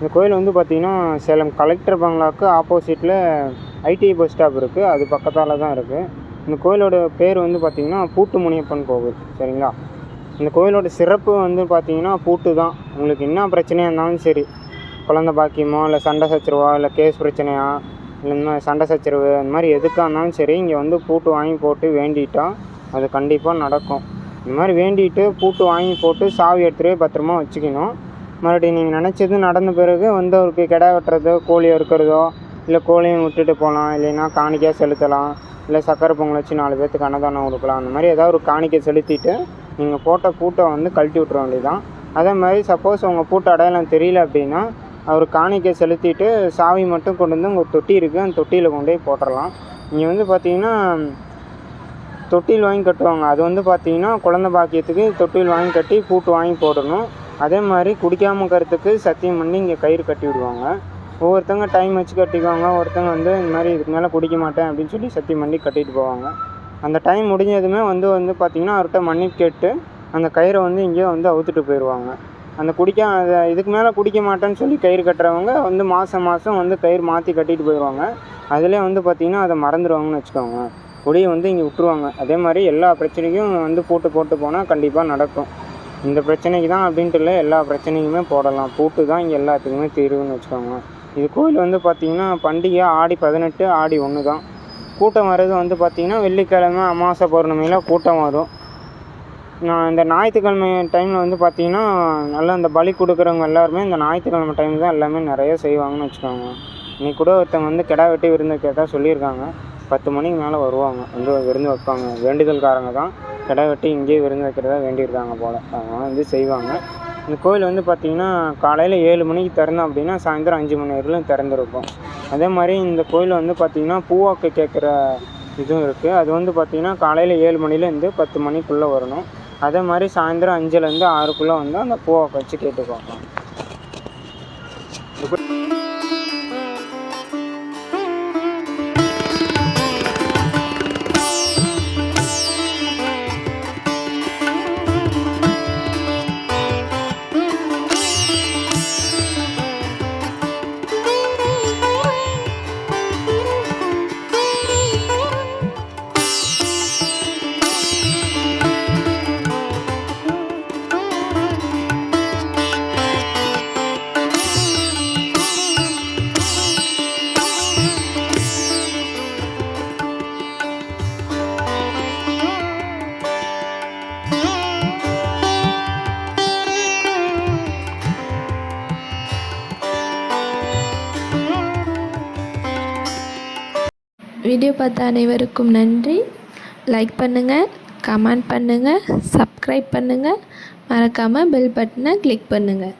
இந்த கோயில் வந்து பார்த்திங்கன்னா சேலம் கலெக்டர் பங்களாவுக்கு ஆப்போசிட்டில் ஐடிஐ பஸ் ஸ்டாப் இருக்குது அது பக்கத்தால் தான் இருக்குது இந்த கோயிலோட பேர் வந்து பார்த்திங்கன்னா பூட்டு முனியப்பன் கோவில். சரிங்களா? இந்த கோயிலோட சிறப்பு வந்து பார்த்திங்கன்னா பூட்டு தான். உங்களுக்கு என்ன பிரச்சனையாக இருந்தாலும் சரி. குழந்த பாக்கியமோ இல்லை சண்டை சச்சரவோ இல்லை கேஸ் பிரச்சனையா இல்லை இந்த மாதிரி சண்டை சச்சரவு அந்த மாதிரி எதுக்காக இருந்தாலும் சரி இங்கே வந்து பூட்டு வாங்கி போட்டு வேண்டிட்டா அது கண்டிப்பாக நடக்கும். இந்த மாதிரி வேண்டிட்டு பூட்டு வாங்கி போட்டு சாவி எடுத்துகிட்டு பத்திரமா வச்சுக்கணும். மறுபடியும் நீங்கள் நினச்சது நடந்த பிறகு வந்து அவருக்கு கிடா வெட்டுறதோ கோழி அறுக்கிறதோ இல்லை கோழியும் விட்டுட்டு போகலாம் இல்லைன்னா காணிக்கையாக செலுத்தலாம் இல்லை சக்கரை பொங்கல் வச்சு நாலு பேர்த்துக்கு அன்னதானம் கொடுக்கலாம் அந்த மாதிரி ஏதாவது ஒரு காணிக்கை செலுத்திட்டு நீங்கள் போட்ட பூட்டை வந்து கழட்டி விட்ற வேண்டியதான் அதே மாதிரி சப்போஸ் உங்கள் பூட்டு அடையாளம் தெரியல அப்படின்னா அவர் காணிக்கை செலுத்திட்டு சாவி மட்டும் கொண்டு வந்து உங்கள் தொட்டி இருக்குது அந்த தொட்டியில் கொண்டு போய் போட்டுடலாம் இங்கே வந்து பார்த்தீங்கன்னா தொட்டில் வாங்கி கட்டுவாங்க. அது வந்து பார்த்தீங்கன்னா குழந்த பாக்கியத்துக்கு தொட்டில் வாங்கி கட்டி பூட்டு வாங்கி போடணும். அதே மாதிரி குடிக்காமல் இருக்கிறதுக்கு சத்தியம் பண்ணி இங்கே கயிறு கட்டி விடுவாங்க. ஒவ்வொருத்தங்க டைம் வச்சு கட்டிக்குவாங்க ஒருத்தங்க வந்து இந்த மாதிரி இதுக்கு மேலே குடிக்க மாட்டேன் அப்படின்னு சொல்லி சத்தியம் பண்ணி கட்டிட்டு போவாங்க. அந்த டைம் முடிஞ்சதுமே வந்து வந்து பார்த்திங்கன்னா அவர்கிட்ட மன்னிப்பு கேட்டு அந்த கயிறை வந்து இங்கேயே வந்து அவுத்துட்டு போயிடுவாங்க அந்த குடிக்க அதை இதுக்கு மேலே குடிக்க மாட்டேன்னு சொல்லி கயிறு கட்டுறவங்க வந்து மாதம் மாதம் வந்து கயிறு மாற்றி கட்டிட்டு போயிடுவாங்க அதிலே வந்து பார்த்திங்கன்னா அதை மறந்துடுவாங்கன்னு வச்சுக்கோங்க. கொடியை வந்து இங்கே விட்டுருவாங்க. அதே மாதிரி எல்லா பிரச்சனைக்கும் வந்து போட்டு போட்டு போனால் கண்டிப்பாக நடக்கும். இந்த பிரச்சனைக்கு தான் அப்படின்ட்டு இல்லை. எல்லா பிரச்சனைக்குமே போடலாம். பூட்டு தான் இங்கே எல்லாத்துக்குமே தீர்வுன்னு வச்சுக்கோங்க. இது கோயில் வந்து பார்த்திங்கன்னா பண்டிகை ஆடி பதினெட்டு ஆடி ஒன்று தான். கூட்டம் வர்றது வந்து பார்த்திங்கன்னா வெள்ளிக்கிழமை அமாவாசை பௌர்ணமியில் கூட்டம் வரும். நான் இந்த ஞாயிற்றுக்கிழமை டைமில் வந்து பார்த்திங்கன்னா நல்லா இந்த பலி கொடுக்குறவங்க எல்லாருமே இந்த ஞாயிற்றுக்கிழமை டைம் தான் எல்லாமே நிறைய செய்வாங்கன்னு வச்சுக்கோங்க. இன்னைக்கு கூட ஒருத்தவங்க வந்து கிடா வெட்டி விருந்து கேட்டால் சொல்லியிருக்காங்க. பத்து மணிக்கு மேலே வருவாங்க. வந்து விருந்து வைப்பாங்க. வேண்டுதல்காரங்க தான். கிடா வெட்டி இங்கேயே விருந்து வைக்கிறதா வேண்டியிருக்காங்க போல். அதனால் வந்து செய்வாங்க. இந்த கோயில் வந்து பார்த்திங்கன்னா காலையில் ஏழு மணிக்கு திறந்தோம் அப்படின்னா சாயந்தரம் அஞ்சு மணி வரையிலும் திறந்துருக்கும். அதே மாதிரி இந்த கோயில் வந்து பார்த்திங்கன்னா பூவாக்கு கேட்குற இதுவும் இருக்குது அது வந்து பார்த்திங்கன்னா காலையில் ஏழு மணிலேருந்து பத்து மணிக்குள்ளே வரணும். அதே மாதிரி சாயந்தரம் அஞ்சுலேருந்து ஆறுக்குள்ளே வந்து அந்த பூவாக்கு வச்சு கேட்டு வீடியோ பார்த்த அனைவருக்கும் நன்றி. லைக் பண்ணுங்கள் கமெண்ட் பண்ணுங்கள் சப்ஸ்கிரைப் பண்ணுங்கள் மறக்காமல் பெல் பட்டனை கிளிக் பண்ணுங்கள்